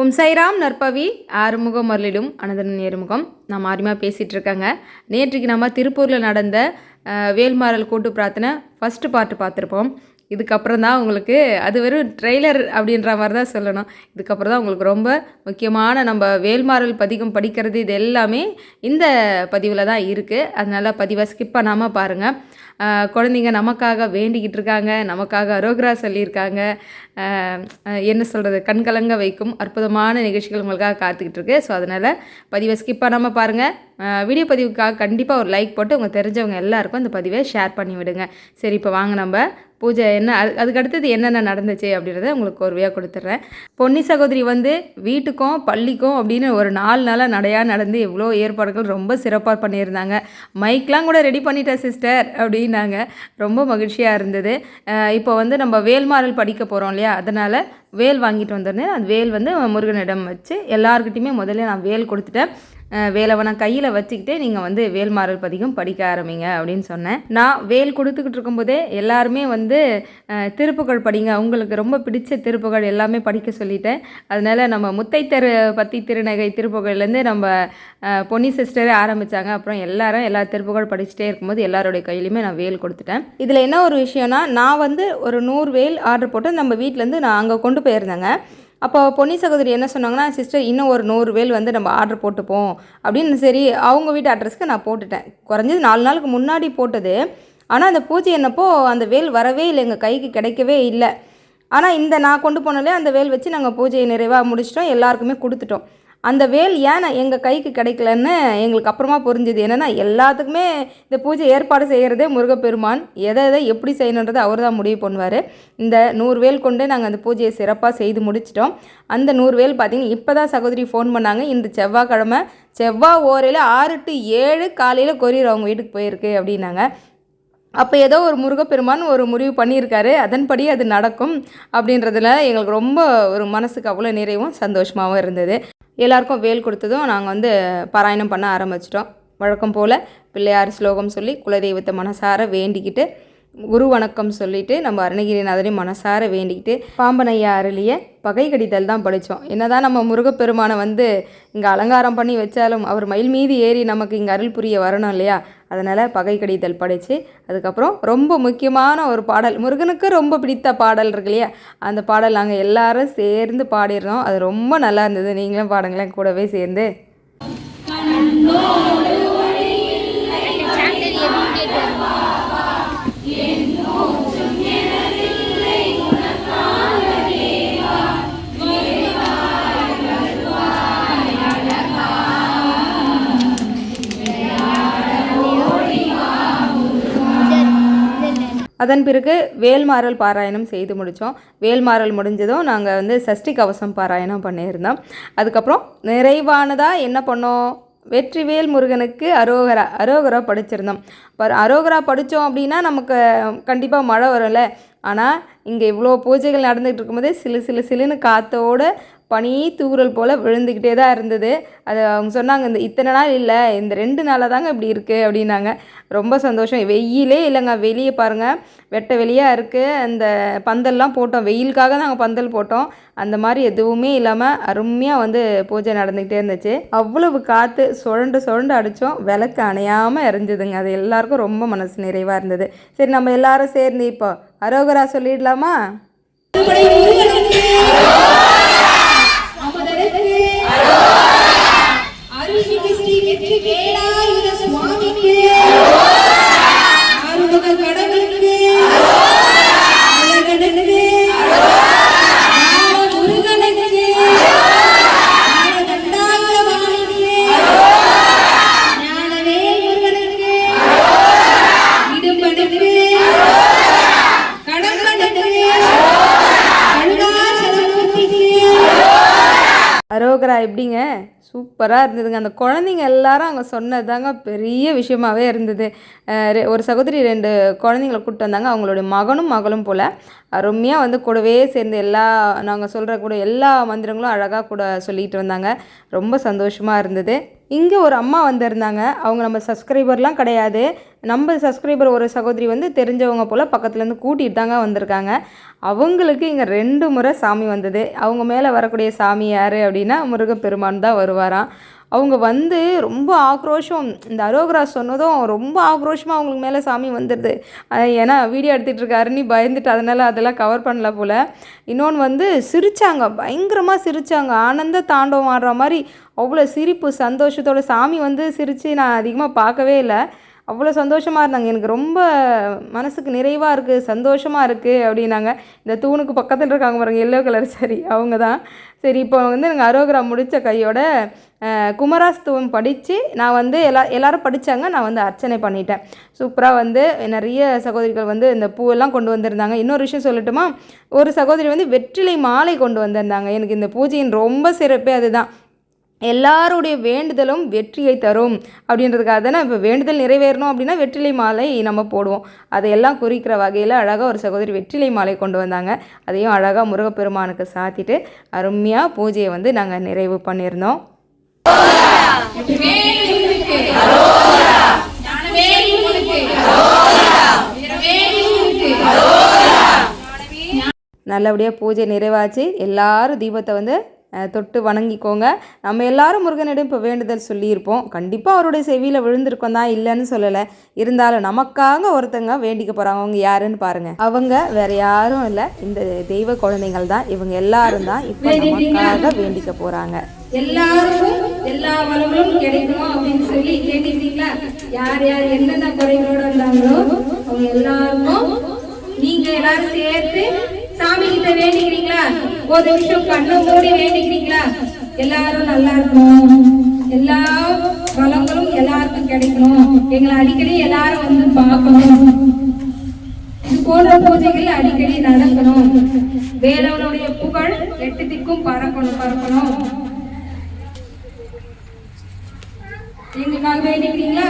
ஓம் சைராம் நற்பவி. ஆறுமுகம் அருளிடும் அனந்தன் நேர்முகம் நான் மாறிமா பேசிகிட்டு இருக்காங்க நேற்றுக்கு நம்ம திருப்பூரில் நடந்த வேல்மாரல் வேல்மாறல் கூட்டு பிரார்த்தனை ஃபஸ்ட்டு பாட்டு பார்த்துருப்போம். இதுக்கப்புறம் தான் உங்களுக்கு அது வெறும் ட்ரெய்லர் அப்படின்ற மாதிரி தான் சொல்லணும். இதுக்கப்புறம் தான் உங்களுக்கு ரொம்ப முக்கியமான நம்ம வேல்மாறல் பதிகம் படிக்கிறது இது எல்லாமே இந்த பதிவில் தான் இருக்குது அதனால் பதிவை ஸ்கிப் பண்ணாமல் பாருங்கள் குழந்தைங்க நமக்காக வேண்டிக்கிட்டு இருக்காங்க நமக்காக அரோகரா சொல்லியிருக்காங்க. என்ன சொல்கிறது கண்கலங்க வைக்கும் அற்புதமான நிகழ்ச்சிகள் உங்களுக்காக காத்துக்கிட்டு இருக்கு. ஸோ அதனால் பதிவை ஸ்கிப் பண்ணாமல் பாருங்கள் வீடியோ பதிவுக்காக கண்டிப்பாக ஒரு லைக் போட்டு உங்கள் தெரிஞ்சவங்க எல்லாருக்கும் அந்த பதிவை ஷேர் பண்ணி விடுங்க. சரி இப்போ வாங்க நம்ம பூஜை என்ன அது அதுக்கு அடுத்தது என்னென்ன நடந்துச்சு அப்படின்றத உங்களுக்கு ஒருவையாக கொடுத்துட்றேன். பொன்னி சகோதரி வந்து வீட்டுக்கும் பள்ளிக்கும் அப்படின்னு ஒரு நாலு நாளாக நடையாக நடந்து எவ்வளோ ஏற்பாடுகள் ரொம்ப சிறப்பாக பண்ணியிருந்தாங்க. மைக்லாம் கூட ரெடி பண்ணிட்டேன் சிஸ்டர் அப்படின்னாங்க. ரொம்ப மகிழ்ச்சியாக இருந்தது. இப்போ வந்து நம்ம வேல்மாறல் படிக்க போகிறோம் இல்லையா? அதனால் வேல் வாங்கிட்டு வந்திருந்தேன் அந்த வேல் வந்து முருகனிடம் வச்சு எல்லாருக்கிட்டையுமே முதல்ல நான் வேல் கொடுத்துட்டேன். அஹ் கையில் வச்சுக்கிட்டே நீங்கள் வந்து வேல்மாறல் பதிகம் படிக்க ஆரம்பிங்க அப்படின்னு சொன்னேன். நான் வேல் கொடுத்துக்கிட்டு இருக்கும்போதே எல்லாருமே வந்து திருப்புகள் படிங்க. உங்களுக்கு ரொம்ப பிடிச்ச திருப்புகள் எல்லாமே படிக்க சொல்லிட்டேன். அதனால் நம்ம முத்தைத்தரு பற்றி திருநகை திருப்புகள்லேருந்து நம்ம பொன்னி சிஸ்டரே ஆரம்பித்தாங்க அப்புறம் எல்லாரும் எல்லா திருப்புகழ் படிச்சுட்டே இருக்கும்போது எல்லாருடைய கையிலையுமே நான் வேல் கொடுத்துட்டேன். இதில் என்ன ஒரு விஷயம்னா நான் வந்து ஒரு நூறு வேல் ஆர்டர் போட்டு நம்ம வீட்டிலேருந்து நான் அங்கே கொண்டு போயிருந்தேங்க. அப்போ பொன்னி சகோதரி என்ன சொன்னாங்கன்னா சிஸ்டர் இன்னும் ஒரு நூறு வேல் வந்து நம்ம ஆர்டர் போட்டுப்போம். அப்படின்னு சரி அவங்க வீட்டு அட்ரஸ்க்கு நான் போட்டுட்டேன். குறைஞ்சது நாலு நாளுக்கு முன்னாடி போட்டது. ஆனால் அந்த பூஜை என்னப்போ அந்த வேல் வரவே இல்லை. எங்கள் கைக்கு கிடைக்கவே இல்லை. ஆனால் இந்த நான் கொண்டு போனாலே அந்த வேல் வச்சு நாங்கள் பூஜையை நிறைவாக முடிச்சிட்டோம். எல்லாருக்குமே கொடுத்துட்டோம். அந்த வேல் ஏன் எங்கள் கைக்கு கிடைக்கலன்னு எங்களுக்கு அப்புறமா புரிஞ்சுது. என்னென்னா எல்லாத்துக்குமே இந்த பூஜை ஏற்பாடு செய்கிறதே முருகப்பெருமான். எதை எதை எப்படி செய்யணுன்றதை அவர் தான் முடிவு பண்ணுவார். இந்த நூறு வேல் கொண்டு நாங்கள் அந்த பூஜையை சிறப்பாக செய்து முடிச்சிட்டோம். அந்த நூறு வேல் பார்த்தீங்கன்னா இப்போ தான் சகோதரி ஃபோன் பண்ணாங்க. இந்த செவ்வாய்க்கிழமை செவ்வாய் ஓரையில் ஆறு டு ஏழு காலையில் கொரியர் அவங்க வீட்டுக்கு போயிருக்கு அப்படின்னாங்க. அப்போ ஏதோ ஒரு முருகப்பெருமான் ஒரு முடிவு பண்ணியிருக்காரு. அதன்படி அது நடக்கும் அப்படின்றதுல எங்களுக்கு ரொம்ப ஒரு மனசுக்கு அவ்வளோ நிறைவும் சந்தோஷமாகவும் இருந்தது. எல்லாருக்கும் வேல் கொடுத்ததும் நாங்கள் வந்து பாராயணம் பண்ண ஆரம்பிச்சிட்டோம். வழக்கம் போல் பிள்ளையார் ஸ்லோகம் சொல்லி குலதெய்வத்தை மனசார வேண்டிக்கிட்டு குரு வணக்கம் சொல்லிவிட்டு நம்ம அருணகிரிநாதரை மனசார வேண்டிக்கிட்டு பாம்பனையா அருளிய பகை கடிதல் தான் படித்தோம் என்னதான் நம்ம முருகப்பெருமானை வந்து இங்கே அலங்காரம் பண்ணி வச்சாலும் அவர் மயில் மீது ஏறி நமக்கு இங்கே அருள் புரிய வரணும் இல்லையா? அதனால் பகை கடிதல் படித்து அதுக்கப்புறம் ரொம்ப முக்கியமான ஒரு பாடல். முருகனுக்கு ரொம்ப பிடித்த பாடல் இருக்கு இல்லையா? அந்த பாடல் நாங்கள் எல்லாரும் சேர்ந்து பாடிடுறோம் அது ரொம்ப நல்லா இருந்தது. நீங்களும் பாடுங்களேன். கூடவே சேர்ந்து. அதன் பிறகு வேல்மாறல் பாராயணம் செய்து முடித்தோம். வேல்மாறல் முடிஞ்சதும் நாங்கள் வந்து சஷ்டி கவசம் பாராயணம் பண்ணியிருந்தோம். அதுக்கப்புறம் நிறைவானதாக என்ன பண்ணோம்? வெற்றிவேல் முருகனுக்கு அரோகரா அரோகரா படிச்சிருந்தோம். இப்போ அரோகரா படித்தோம் அப்படின்னா நமக்கு கண்டிப்பாக மழை வரும்ல. ஆனால் இங்கே இவ்வளோ பூஜைகள் நடந்துகிட்டு இருக்கும்போதே சிலு சிலு சிலுன்னு காற்றோடு பனி தூறல் போல் விழுந்துக்கிட்டே தான் இருந்தது. அது அவங்க சொன்னாங்க இந்த இத்தனை நாள் இல்லை இந்த ரெண்டு நாளாக தாங்க இப்படி இருக்குது அப்படின்னாங்க. ரொம்ப சந்தோஷம். வெயிலே இல்லைங்க வெளியே பாருங்கள் வெட்ட வெளியாக இருக்குது அந்த பந்தல்லாம் போட்டோம். வெயிலுக்காக நாங்கள் பந்தல் போட்டோம். அந்த மாதிரி எதுவுமே இல்லாமல் அருமையாக வந்து பூஜை நடந்துக்கிட்டே இருந்துச்சு. அவ்வளவு காற்று சுழண்டு சுழண்டு அடித்தோம் விளக்கு அணையாமல் இறஞ்சுதுங்க அது எல்லாருக்கும் ரொம்ப மனசு நிறைவாக இருந்தது. சரி நம்ம எல்லாரும் சேர்ந்து இப்போ அரோகரா சொல்லிடலாமா? எப்படிங்க சூப்பராக இருந்ததுங்க. அந்த குழந்தைங்க எல்லாரும் அங்கே சொன்னது தாங்க பெரிய விஷயமாவே இருந்தது. ரெ- ஒரு சகோதரி ரெண்டு குழந்தைங்கள கூப்பிட்டு வந்தாங்க. அவங்களுடைய மகனும் மகளும் போல். அருமையாக வந்து கூடவே சேர்ந்து எல்லா நாங்கள் சொல்கிற கூட எல்லா மந்திரங்களும் அழகாக கூட சொல்லிகிட்டு வந்தாங்க. ரொம்ப சந்தோஷமாக இருந்தது. இங்கே ஒரு அம்மா வந்திருந்தாங்க. அவங்க நம்ம சப்ஸ்கிரைபர்லாம் கிடையாது. நம்ம சப்ஸ்கிரைபர் ஒரு சகோதரி வந்து தெரிஞ்சவங்க போல் பக்கத்துலேருந்து கூட்டிகிட்டு தாங்க வந்திருக்காங்க. அவங்களுக்கு இங்கே ரெண்டு முறை சாமி வந்தது. அவங்க மேலே வரக்கூடிய சாமி யார் அப்படின்னா முருகப்பெருமான் தான் வருவாராம். அவங்க வந்து ரொம்ப ஆக்ரோஷம். இந்த அரோகரா சொன்னதும் ரொம்ப ஆக்ரோஷமாக அவங்களுக்கு மேலே சாமி வந்துடுது ஏன்னா வீடியோ எடுத்துகிட்டு இருக்காருன்னு பயந்துட்டு அதனால் அதெல்லாம் கவர் பண்ணல போல். இன்னொன்று வந்து சிரித்தாங்க பயங்கரமாக சிரித்தாங்க ஆனந்த தாண்டவம் ஆடுற மாதிரி அவ்வளோ சிரிப்பு சந்தோஷத்தோட சாமி வந்து சிரித்து நான் அதிகமாக பார்க்கவே இல்லை. அவ்வளோ சந்தோஷமாக இருந்தாங்க. எனக்கு ரொம்ப மனசுக்கு நிறைவாக இருக்குது சந்தோஷமாக இருக்குது அப்படின்னாங்க. இந்த தூணுக்கு பக்கத்தில் இருக்காங்க பாருங்கள் எல்லோ கலர் சரி அவங்க தான். சரி இப்போ வந்து எனக்கு அரோகரா முடித்த கையோட குமராஸ்துவம் படித்து நான் வந்து எல்லா எல்லோரும் படித்தாங்க நான் வந்து அர்ச்சனை பண்ணிட்டேன். சூப்பராக வந்து நிறைய சகோதரிகள் வந்து இந்த பூவெல்லாம் கொண்டு வந்திருந்தாங்க. இன்னொரு விஷயம் சொல்லட்டுமா? ஒரு சகோதரி வந்து வெற்றிலை மாலை கொண்டு வந்திருந்தாங்க. எனக்கு இந்த பூஜையின் ரொம்ப சிறப்பே அதுதான். எல்லாருடைய வேண்டுதலும் வெற்றியை தரும் அப்படின்றதுக்காக தானே இப்போ வேண்டுதல் நிறைவேறணும் அப்படின்னா வெற்றிலை மாலை நம்ம போடுவோம். அதையெல்லாம் குறிக்கிற வகையில் அழகாக ஒரு சகோதரி வெற்றிலை மாலை கொண்டு வந்தாங்க. அதையும் அழகாக முருகப்பெருமானுக்கு சாத்திட்டு அருமையாக பூஜையை வந்து நாங்கள் நிறைவு பண்ணியிருந்தோம். நல்லபடியாக பூஜை நிறைவாச்சு. எல்லாரும் தீபத்தை வந்து தொட்டு வணங்கிக்கோங்க. நம்ம எல்லாரும் முருகனிடம் இப்போ வேண்டுதல் சொல்லியிருப்போம். கண்டிப்பாக அவருடைய செவியில் விழுந்திருக்கோம் தான் இல்லைன்னு சொல்லலை. இருந்தாலும் நமக்காக ஒருத்தங்க வேண்டிக்க போகிறாங்க அவங்க யாருன்னு பாருங்க. அவங்க வேற யாரும் இல்லை. இந்த தெய்வ குழந்தைகள் தான். இவங்க எல்லாரும் தான் இப்போ நமக்காக வேண்டிக்க போகிறாங்க எல்லாருக்கும் எல்லா வளங்களும் கிடைக்கணும் அப்படின்னு சொல்லி கேட்டுக்கிட்டீங்களா? யார் யார் என்னென்ன குறைகளோட இருந்தாங்களோ அவங்க எல்லாருக்கும் நீங்க எல்லாரும் சேர்த்து சாமி கிட்ட வேண்டிக்கிறீங்களா? ஒரு நிமிஷம் கண்ணை மூடி வேண்டிக்கிறீங்களா எல்லாரும் நல்லா இருக்கணும். எல்லா வளங்களும் எல்லாருக்கும் கிடைக்கணும். எங்களை அடிக்கடி எல்லாரும் வந்து பார்க்கணும். இது போன்ற பூஜைகள் அடிக்கடி நடக்கணும். வேலவனுடைய புகழ் எட்டு திக்கும் பறக்கணும் பறக்கணும். எங்களுக்காக வேண்டிக்கிறீங்களா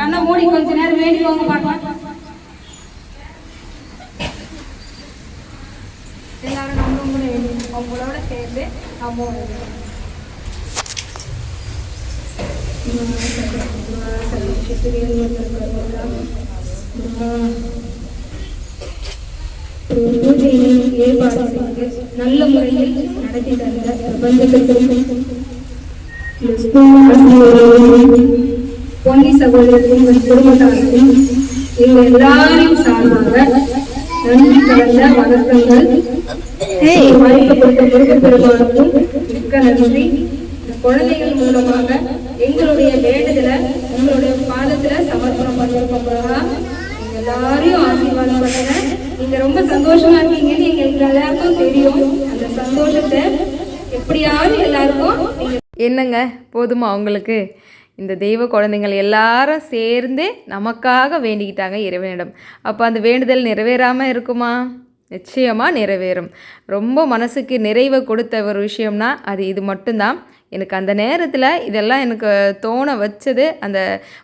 கண்ணை மூடி கொஞ்ச நேரம் வேண்டிக்கோங்க பார்க்கலாம் எல்லாரும் நம்ம கூட வேண்டி அவங்களோட ஏற்பாடு நல்ல முறையில் நடத்தி தந்த பிரபஞ்சத்திற்கும் பொன்னி சகோதரத்தின் குடும்பத்தாருக்கும் எங்கள் எல்லாரையும் சார்பாக நன்றி கலந்த வணக்கங்கள். வாய்க்கப்பட்ட முருகப்பெருமானுக்கும் மிக்க நன்றி குழந்தைகள் மூலமாக எங்களுடைய வேண்டுதல உங்களுடைய பாதத்துல சமர்ப்பணம் பண்ணிருக்கோம் எல்லாரையும் ஆசீர்வாதம் பண்ணுங்க. நீங்க ரொம்ப சந்தோஷமா இருக்கீங்கன்னு எங்களுக்கு எல்லாருக்கும் தெரியும். அந்த சந்தோஷத்தை எப்படியாவது எல்லாருக்கும் என்னங்க? போதுமா அவங்களுக்கு இந்த தெய்வ குழந்தைங்கள் எல்லாரும் சேர்ந்து நமக்காக வேண்டிக்கிட்டாங்க இறைவனிடம். அப்போ அந்த வேண்டுதல் நிறைவேறாமல் இருக்குமா? நிச்சயமாக நிறைவேறும். ரொம்ப மனசுக்கு நிறைவை கொடுத்த ஒரு விஷயம்னா அது இது மட்டும்தான். எனக்கு அந்த நேரத்தில் இதெல்லாம் எனக்கு தோண வச்சது அந்த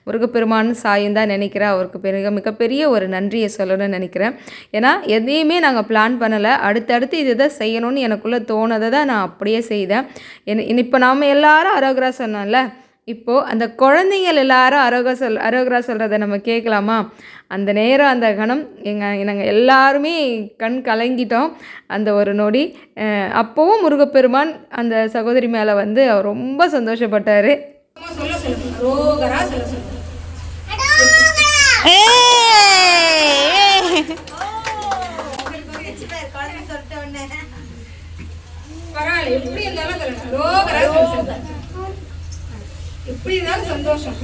முருகப்பெருமான் சாயும் தான் நினைக்கிறேன். அவருக்கு பெருக மிகப்பெரிய ஒரு நன்றியை சொல்லணும்னு நினைக்கிறேன். ஏன்னா எதையுமே நாங்கள் பிளான் பண்ணலை. அடுத்தடுத்து இதை தான் செய்யணும்னு எனக்குள்ளே தோணதை தான் நான் அப்படியே செய்தேன். என் இப்போ நாம் எல்லாரும் அரோகரா சொன்னோம்ல இப்போது அந்த குழந்தைங்கள் எல்லாரும் அரோகா சொல் அரோகரா சொல்கிறத நம்ம கேட்கலாமா அந்த நேரம் அந்த கணம் எங்கள் நாங்கள் எல்லாருமே கண் கலங்கிட்டோம் அந்த ஒரு நொடி அப்போவும் முருகப்பெருமான் அந்த சகோதரி மேலே வந்து அவர் ரொம்ப சந்தோஷப்பட்டார் சொல்லுங்க ரோகரா சொல்லுங்க பரவாயில்ல எப்படி இருந்தாலும் எப்படி இருந்தாலும் சந்தோஷம்?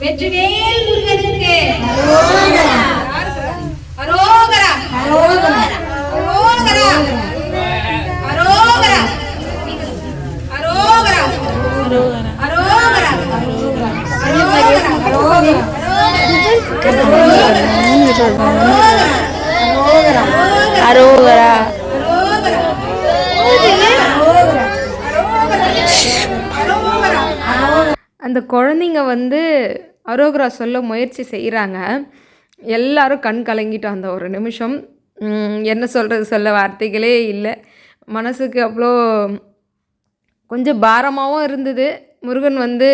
வெற்றிவேல் முருகனுக்கு? அரோகரா அரோகரா அரோகரா அரோகரா. அரோகரா அரோகரா அரோகரா அரோகரா அரோகரா அந்த குழந்தைங்க வந்து அரோகரா சொல்ல முயற்சி செய்கிறாங்க எல்லாரும் கண் கலங்கிட்டோம் அந்த ஒரு நிமிஷம். என்ன சொல்கிறது சொல்ல வார்த்தைகளே இல்லை. மனசுக்கு அவ்வளோ கொஞ்சம் பாரமாகவும் இருந்தது. முருகன் வந்து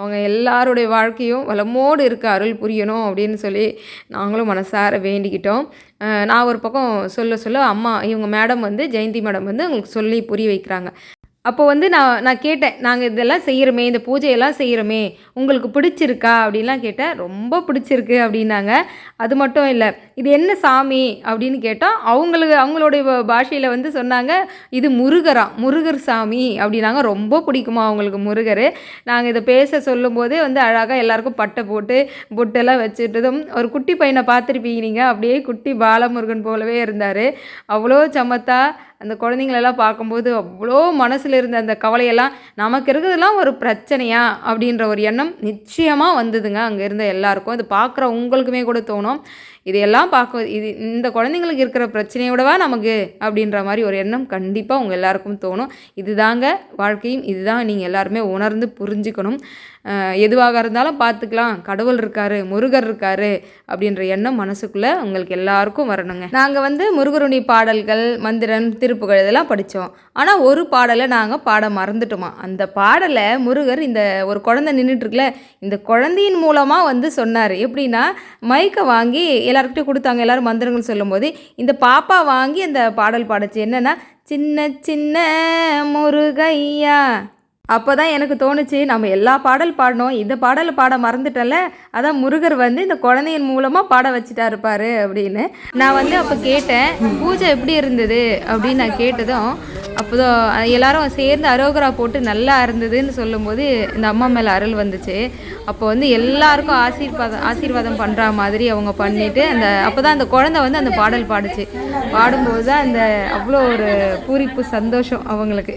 அவங்க எல்லாருடைய வாழ்க்கையும் வளமோடு இருக்க அருள் புரியணும் அப்படின்னு சொல்லி நாங்களும் மனசார வேண்டிக்கிட்டோம். நான் ஒரு பக்கம் சொல்ல சொல்ல அம்மா இவங்க மேடம் வந்து ஜெயந்தி மேடம் வந்து அவங்களுக்கு சொல்லி புரிய வைக்கிறாங்க. அப்போ வந்து நான் நான் கேட்டேன் நாங்கள் இதெல்லாம் செய்கிறோமே இந்த பூஜையெல்லாம் செய்கிறோமே உங்களுக்கு பிடிச்சிருக்கா? அப்படின்லாம் கேட்டேன். ரொம்ப பிடிச்சிருக்கு அப்படின்னாங்க. அது மட்டும் இல்லை இது என்ன சாமி? அப்படின்னு கேட்டோம். அவங்களுக்கு அவங்களுடைய பாஷையில் வந்து சொன்னாங்க இது முருகரா முருகர் சாமி அப்படின்னாங்க. ரொம்ப பிடிக்குமா அவங்களுக்கு முருகர்? நாங்கள் இதை பேச சொல்லும்போதே வந்து அழகாக எல்லாருக்கும் பட்டை போட்டு பொட்டெல்லாம் வச்சுட்டதும் ஒரு குட்டி பையனை பார்த்துருப்பீங்க நீங்கள் அப்படியே குட்டி பாலமுருகன் போலவே இருந்தார். அவ்வளோ சமத்தா அந்த குழந்தைங்களெல்லாம் பார்க்கும்போது அவ்வளோ மனசில் இருந்த அந்த கவலையெல்லாம் நமக்கு இருக்கிறதுலாம் ஒரு பிரச்சனையா? அப்படின்ற ஒரு எண்ணம் நிச்சயமாக வந்ததுங்க. அங்கே இருந்த எல்லாருக்கும். அது பார்க்குற உங்களுக்குமே கூட தோணும். இதையெல்லாம் பார்க்க இது இந்த குழந்தைங்களுக்கு இருக்கிற பிரச்சனையோடவா நமக்கு? அப்படின்ற மாதிரி ஒரு எண்ணம் கண்டிப்பாக உங்கள் எல்லாருக்கும் தோணும். இதுதாங்க வாழ்க்கையும் இதுதான் நீங்கள் எல்லாருமே உணர்ந்து புரிஞ்சுக்கணும். எதுவாக இருந்தாலும் பார்த்துக்கலாம். கடவுள் இருக்காரு முருகர் இருக்காரு அப்படின்ற எண்ணம் மனசுக்குள்ளே உங்களுக்கு எல்லாருக்கும் வரணுங்க. நாங்கள் வந்து முருகருடைய பாடல்கள் மந்திரன் திருப்புகழ் இதெல்லாம் படித்தோம் ஆனால் ஒரு பாடலை நாங்கள் பாட மறந்துட்டோமா? அந்த பாடலை முருகர் இந்த ஒரு குழந்தை நின்றுட்டுருக்குல இந்த குழந்தையின் மூலமாக வந்து சொன்னார். எப்படின்னா மைக்கை வாங்கி எல்லாருக்கிட்டையும் கொடுத்தாங்க எல்லோரும் மந்திரங்கள் சொல்லும்போது இந்த பாப்பா வாங்கி அந்த பாடல் பாடுச்சு. என்னன்னா சின்ன சின்ன முருகையா அப்போ தான் எனக்கு தோணுச்சு நம்ம எல்லா பாடல் பாடினோம் இந்த பாடலை பாட மறந்துட்டல அதான் முருகர் வந்து இந்த குழந்தையின் மூலமாக பாட வச்சுட்டா இருப்பாரு அப்படின்னு. நான் வந்து அப்போ கேட்டேன் பூஜை எப்படி இருந்தது? அப்படின்னு நான் கேட்டதும் அப்போதான் எல்லாரும் சேர்ந்து அரோகரா போட்டு நல்லா இருந்ததுன்னு சொல்லும்போது இந்த அம்மா மேலே அருள் வந்துச்சு. அப்போ வந்து எல்லாருக்கும் ஆசீர்வாதம் ஆசீர்வாதம் பண்ணுற மாதிரி அவங்க பண்ணிவிட்டு அந்த அப்போ தான் அந்த குழந்தை வந்து அந்த பாடல் பாடுச்சு. பாடும்போது தான் அந்த அவ்வளோ ஒரு பூரிப்பு சந்தோஷம் அவங்களுக்கு.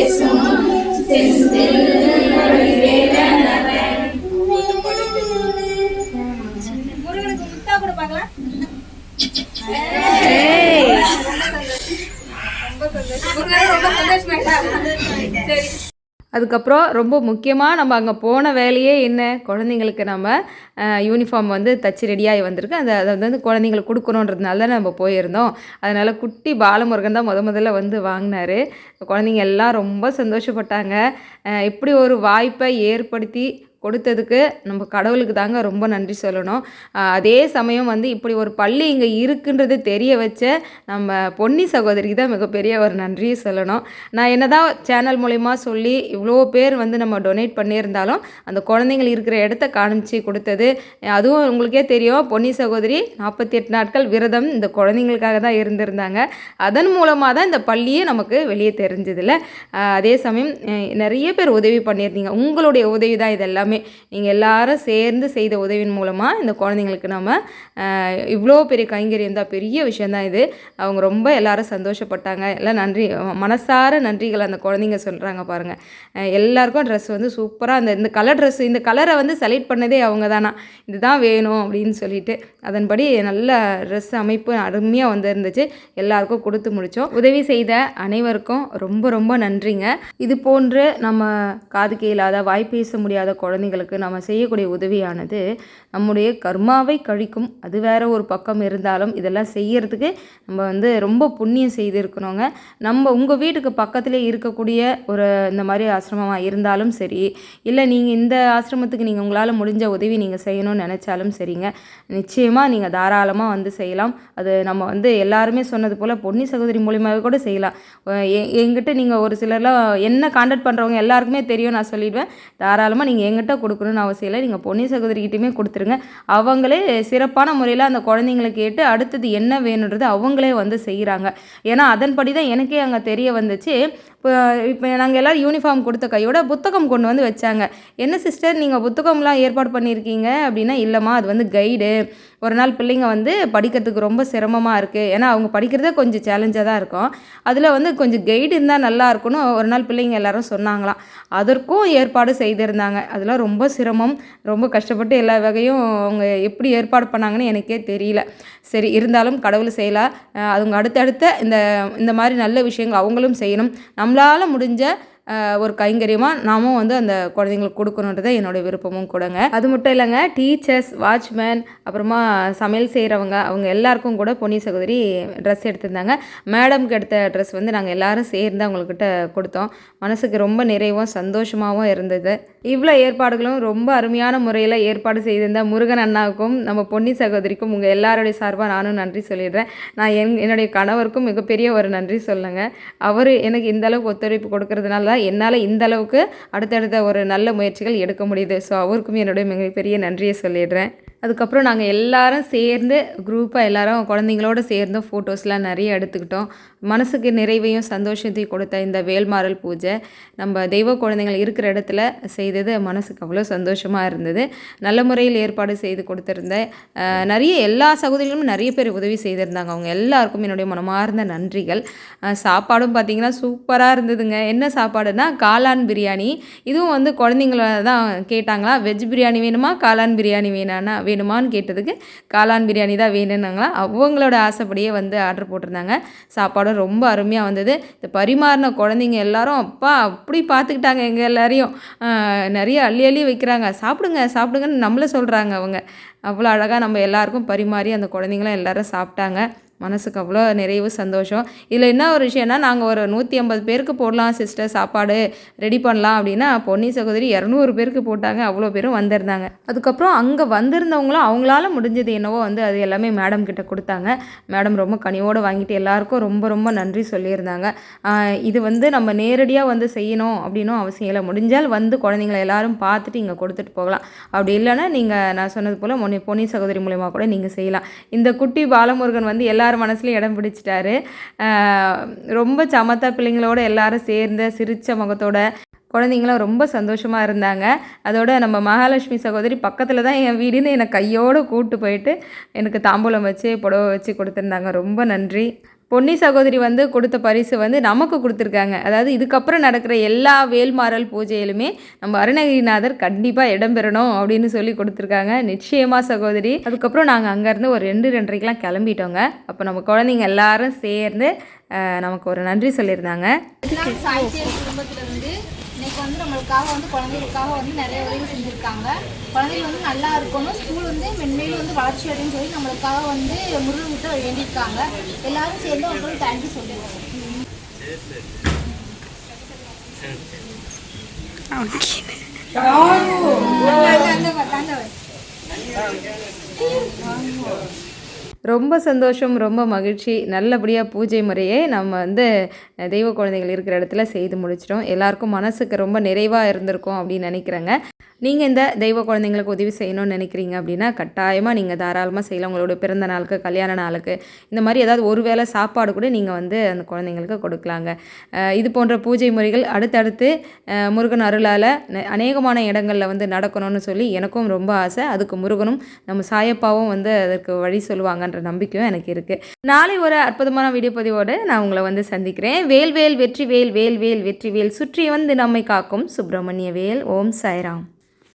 அதுக்கப்புறம் ரொம்ப முக்கியமாக நம்ம அங்கே போன வேலையே என்ன? குழந்தைங்களுக்கு நம்ம யூனிஃபார்ம் வந்து தச்சு ரெடியாகி வந்திருக்கு. அந்த அதை வந்து குழந்தைங்களுக்கு கொடுக்கணுன்றதுனால தான் நம்ம போயிருந்தோம். அதனால் குட்டி பாலமுருகன் தான் முத முதல்ல வந்து வாங்கினாரு. குழந்தைங்க எல்லாம் ரொம்ப சந்தோஷப்பட்டாங்க. இப்படி ஒரு வாய்ப்பை ஏற்படுத்தி கொடுத்ததுக்கு நம்ம கடவுளுக்கு தாங்க ரொம்ப நன்றி சொல்லணும். அதே சமயம் வந்து இப்படி ஒரு பள்ளி இங்கே இருக்குன்றது தெரிய வச்ச நம்ம பொன்னி சகோதரிக்கு தான் மிகப்பெரிய ஒரு நன்றியை சொல்லணும். நான் என்னதான் சேனல் மூலயமா சொல்லி இவ்வளோ பேர் வந்து நம்ம டொனேட் பண்ணியிருந்தாலும் அந்த குழந்தைங்கள் இருக்கிற இடத்த காமிச்சு கொடுத்தது. அதுவும் உங்களுக்கே தெரியும் பொன்னி சகோதரி நாற்பத்தி எட்டு நாட்கள் விரதம் இந்த குழந்தைங்களுக்காக தான் இருந்திருந்தாங்க. அதன் மூலமாக தான் இந்த பள்ளியே நமக்கு வெளியே தெரிஞ்சதில்ல. அதே சமயம் நிறைய பேர் உதவி பண்ணியிருந்தீங்க. உங்களுடைய உதவி தான் இதெல்லாம். எல்லாமே நீங்கள் எல்லாரும் சேர்ந்து செய்த உதவியின் மூலமாக இந்த குழந்தைங்களுக்கு நம்ம இவ்வளோ பெரிய கைங்கரியம் தான் பெரிய விஷயந்தான் இது. அவங்க ரொம்ப எல்லாரும் சந்தோஷப்பட்டாங்க. எல்லாம் நன்றி. மனசார நன்றிகள் அந்த குழந்தைங்க சொல்கிறாங்க பாருங்கள் எல்லாருக்கும் ட்ரெஸ் வந்து சூப்பராக அந்த இந்த கலர் ட்ரெஸ் இந்த கலரை வந்து செலக்ட் பண்ணதே அவங்க தானா இதுதான் வேணும் அப்படின்னு சொல்லிட்டு அதன்படி நல்ல ட்ரெஸ் அமைப்பு அருமையாக வந்துருந்துச்சு. எல்லாருக்கும் கொடுத்து முடித்தோம் உதவி செய்த அனைவருக்கும் ரொம்ப ரொம்ப நன்றிங்க. இது போன்று நம்ம காது கேளாத வாய் பேச முடியாத குழந்தைங்களுக்கு நம்ம செய்யக்கூடிய உதவியானது நம்முடைய கர்மாவை கழிக்கும். அது வேற ஒரு பக்கம் இருந்தாலும் இதெல்லாம் செய்யறதுக்கு நம்ம வந்து ரொம்ப புண்ணியம் செய்திருக்கணுங்க. நம்ம உங்கள் வீட்டுக்கு பக்கத்திலே இருக்கக்கூடிய ஒரு இந்த மாதிரி ஆசிரமமாக இருந்தாலும் சரி இல்லை நீங்கள் இந்த ஆசிரமத்துக்கு நீங்கள் உங்களால் முடிஞ்ச உதவி நீங்கள் செய்யணும்னு நினச்சாலும் சரிங்க. நிச்சயமாக நீங்கள் தாராளமாக வந்து செய்யலாம். அது நம்ம வந்து எல்லாருமே சொன்னது போல் பொன்னி சகோதரி மூலியமாகவே கூட செய்யலாம். எங்கிட்ட நீங்கள் ஒரு சிலர்லாம் என்ன காண்டாக்ட் பண்ணுறவங்க எல்லாருக்குமே தெரியும் நான் சொல்லிடுவேன். தாராளமாக நீங்கள் எங்கிட்ட கொடுக்கணும்னு அவசியம் இல்லை. நீங்கள் பொன்னி சகோதரிக்கிட்டையுமே கொடுத்துருங்க. அவங்களே சிறப்பான முறையில் அந்த குழந்தைங்களை கேட்டு அடுத்தது என்ன வேணுன்றது அவங்களே வந்து செய்கிறாங்க ஏன்னா அதன்படி தான் எனக்கே அங்கே தெரிய வந்துச்சு. இப்போ இப்போ நாங்கள் எல்லோரும் யூனிஃபார்ம் கொடுத்த கையோட புத்தகம் கொண்டு வந்து வச்சாங்க. என்ன சிஸ்டர் நீங்கள் புத்தகம்லாம் ஏற்பாடு பண்ணியிருக்கீங்க அப்படின்னா இல்லைம்மா அது வந்து கைடு ஒரு நாள் பிள்ளைங்க வந்து படிக்கிறதுக்கு ரொம்ப சிரமமாக இருக்குது ஏன்னா அவங்க படிக்கிறதே கொஞ்சம் சேலஞ்சாக தான் இருக்கும். அதில் வந்து கொஞ்சம் கைடு இருந்தால் நல்லா இருக்கும்னு ஒரு நாள் பிள்ளைங்க எல்லாரும் சொன்னாங்களாம். அதற்கும் ஏற்பாடு செய்திருந்தாங்க. அதெல்லாம் ரொம்ப சிரமம். ரொம்ப கஷ்டப்பட்டு எல்லா வகையும் அவங்க எப்படி ஏற்பாடு பண்ணாங்கன்னு எனக்கே தெரியல. சரி இருந்தாலும் கடவுள் செய்யலாம் அவங்க அடுத்தடுத்த இந்த இந்த மாதிரி நல்ல விஷயங்கள் அவங்களும் செய்யணும். நம்மளால் முடிஞ்ச ஒரு கைங்கரியமாக நாமும் வந்து அந்த குழந்தைங்களுக்கு கொடுக்கணுன்றது என்னோடய விருப்பமும் கூடங்க. அது மட்டும் இல்லைங்க டீச்சர்ஸ் வாட்ச்மேன் அப்புறமா சமையல் செய்கிறவங்க அவங்க எல்லாருக்கும் கூட பொன்னி சகோதரி ட்ரெஸ் எடுத்திருந்தாங்க. மேடம்க்கு எடுத்த ட்ரெஸ் வந்து நாங்கள் எல்லாரும் சேர்ந்து அவங்கக்கிட்ட கொடுத்தோம். மனசுக்கு ரொம்ப நிறைவும் சந்தோஷமாகவும் இருந்தது. இவ்வளோ ஏற்பாடுகளும் ரொம்ப அருமையான முறையில் ஏற்பாடு செய்திருந்த முருகன் அண்ணாவுக்கும் நம்ம பொன்னி சகோதரிக்கும் உங்கள் எல்லாருடைய சார்பாக நானும் நன்றி சொல்லிடுறேன். நான் என் என்னுடைய கணவருக்கும் மிகப்பெரிய ஒரு நன்றி சொல்லுங்கள் அவர் எனக்கு இந்த அளவுக்கு ஒத்துழைப்பு கொடுக்கறதுனால தான் என்னால் இந்த அளவுக்கு அடுத்தடுத்த ஒரு நல்ல முயற்சிகள் எடுக்க முடியுது. ஸோ அவருக்கும் என்னுடைய மிகப்பெரிய நன்றியை சொல்லிடுறேன். அதுக்கப்புறம் நாங்கள் எல்லாரும் சேர்ந்து குரூப்பாக எல்லாரும் குழந்தைங்களோட சேர்ந்து ஃபோட்டோஸ்லாம் நிறைய எடுத்துக்கிட்டோம். மனசுக்கு நிறைவையும் சந்தோஷத்தையும் கொடுத்த இந்த வேல்மாறல் பூஜை நம்ம தெய்வ குழந்தைங்கள் இருக்கிற இடத்துல செய்தது மனசுக்கு அவ்வளோ சந்தோஷமாக இருந்தது. நல்ல முறையில் ஏற்பாடு செய்து கொடுத்துருந்தேன் நிறைய எல்லா சகோதரிகளும் நிறைய பேர் உதவி செய்திருந்தாங்க. அவங்க எல்லாருக்கும் என்னுடைய மனமார்ந்த நன்றிகள். சாப்பாடும் பார்த்திங்கன்னா சூப்பராக இருந்ததுங்க. என்ன சாப்பாடுனா காளான் பிரியாணி. இதுவும் வந்து குழந்தைங்கள தான் கேட்டாங்களா வெஜ் பிரியாணி வேணுமா காளான் பிரியாணி வேணான்னா வேணுமான்னு கேட்டதுக்கு காளான் பிரியாணி தான் வேணும்னாங்களா. அவங்களோட ஆசைப்படியே வந்து ஆர்டர் போட்டிருந்தாங்க. சாப்பாடும் ரொம்ப அருமையாக வந்தது. இந்த பரிமாறின குழந்தைங்க எல்லாரும் அப்பா அப்படி பார்த்துக்கிட்டாங்க எங்கள் எல்லாரையும். நிறைய அள்ளி அள்ளி வைக்கிறாங்க. சாப்பிடுங்க சாப்பிடுங்கன்னு நம்மள சொல்கிறாங்க அவங்க. அவ்வளோ அழகாக நம்ம எல்லாருக்கும் பரிமாறி அந்த குழந்தைங்களாம் எல்லாரும் சாப்பிட்டாங்க. மனசுக்கு அவ்வளோ நிறைவு சந்தோஷம். இதில் என்ன ஒரு விஷயம்னா நாங்கள் ஒரு நூற்றி ஐம்பது பேருக்கு போடலாம் சிஸ்டர். சாப்பாடு ரெடி பண்ணலாம் அப்படின்னா பொன்னி சகோதரி இரநூறு பேருக்கு போட்டாங்க. அவ்வளோ பேரும் வந்திருந்தாங்க. அதுக்கப்புறம் அங்கே வந்திருந்தவங்களும் அவங்களால முடிஞ்சது என்னவோ வந்து அது எல்லாமே மேடம் கிட்ட கொடுத்தாங்க. மேடம் ரொம்ப கனிவோடு வாங்கிட்டு எல்லாருக்கும் ரொம்ப ரொம்ப நன்றி சொல்லியிருந்தாங்க. இது வந்து நம்ம நேரடியாக வந்து செய்யணும் அப்படின்னும் அவசியம் இல்லை. முடிஞ்சால் வந்து குழந்தைங்களை எல்லாரும் பார்த்துட்டு இங்கே கொடுத்துட்டு போகலாம். அப்படி இல்லைன்னா நீங்கள் நான் சொன்னது போல் பொன்னி பொன்னி சகோதரி மூலயமா கூட நீங்கள் செய்யலாம். இந்த குட்டி பாலமுருகன் வந்து எல்லார் மனசுலையும் இடம் பிடிச்சிட்டாரு. ரொம்ப சமத்தா பிள்ளைங்களோட எல்லாரும் சேர்ந்து சிரித்த முகத்தோட குழந்தைங்களாம் ரொம்ப சந்தோஷமாக இருந்தாங்க. அதோட நம்ம மகாலட்சுமி சகோதரி பக்கத்தில் தான் என் வீடுன்னு என்னை கையோடு கூப்பிட்டு போயிட்டு எனக்கு தாம்பூலம் வச்சு புடவை வச்சு கொடுத்துருந்தாங்க. ரொம்ப நன்றி. பொன்னி சகோதரி வந்து கொடுத்த பரிசு வந்து நமக்கு கொடுத்துருக்காங்க. அதாவது இதுக்கப்புறம் நடக்கிற எல்லா வேல்மாறல் பூஜையிலுமே நம்ம அருணகிரிநாதர் கண்டிப்பாக இடம்பெறணும் அப்படின்னு சொல்லி கொடுத்துருக்காங்க. நிச்சயமாக சகோதரி. அதுக்கப்புறம் நாங்கள் அங்கேருந்து ஒரு ரெண்டு ரெண்டரைக்கெலாம் கிளம்பிட்டோங்க. அப்போ நம்ம குழந்தைங்க எல்லாரும் சேர்ந்து நமக்கு ஒரு நன்றி சொல்லியிருந்தாங்க. குடும்பத்தில் வந்து இன்னைக்கு வந்து நம்மளுக்காக வந்து குழந்தைகளுக்காக வந்து நிறைய உதவி செஞ்சுருக்காங்க. குழந்தைகள் வந்து நல்லா இருக்கணும். ஸ்கூல் வந்து மென்மேலும் வந்து வளர்ச்சி அடையும் சொல்லி நம்மளுக்காக வந்து முருகன்கிட்ட வேண்டியிருக்காங்க. எல்லாரும் சேர்ந்து அவங்களுக்கு தேங்க்யூ சொல்லிடுவோம் ரொம்ப சந்தோஷம் ரொம்ப மகிழ்ச்சி. நல்லபடியாக பூஜை முறையை நம்ம வந்து தெய்வ குழந்தைகள் இருக்கிற இடத்துல செய்து முடிச்சிட்டோம். எல்லாருக்கும் மனசுக்கு ரொம்ப நிறைவாக இருந்திருக்கும் அப்படின்னு நினைக்கிறேங்க. நீங்கள் இந்த தெய்வ குழந்தைங்களுக்கு உதவி செய்யணும்னு நினைக்கிறீங்க அப்படின்னா கட்டாயமாக நீங்கள் தாராளமாக செய்யலாம். உங்களோட பிறந்த நாளுக்கு கல்யாண நாளுக்கு. இந்த மாதிரி ஏதாவது ஒரு வேளை சாப்பாடு கூட நீங்கள் வந்து அந்த குழந்தைங்களுக்கு கொடுக்கலாங்க. இது போன்ற பூஜை முறைகள் அடுத்தடுத்து முருகன் அருளால் ந- அநேகமான இடங்களில் வந்து நடக்கணும்னு சொல்லி எனக்கும் ரொம்ப ஆசை. அதுக்கு முருகனும் நம்ம சாயப்பாவும் வந்து அதற்கு வழி சொல்லுவாங்கன்ற நம்பிக்கையும் எனக்கு இருக்குது நாளை ஒரு அற்புதமான வீடியோ பதிவோடு நான் உங்களை வந்து சந்திக்கிறேன். வேல் வேல் வெற்றி வேல் வேல் வேல் வெற்றி வேல் சுற்றி வந்து நம்மை காக்கும் சுப்பிரமணிய வேல். ஓம் சாய்ராம்.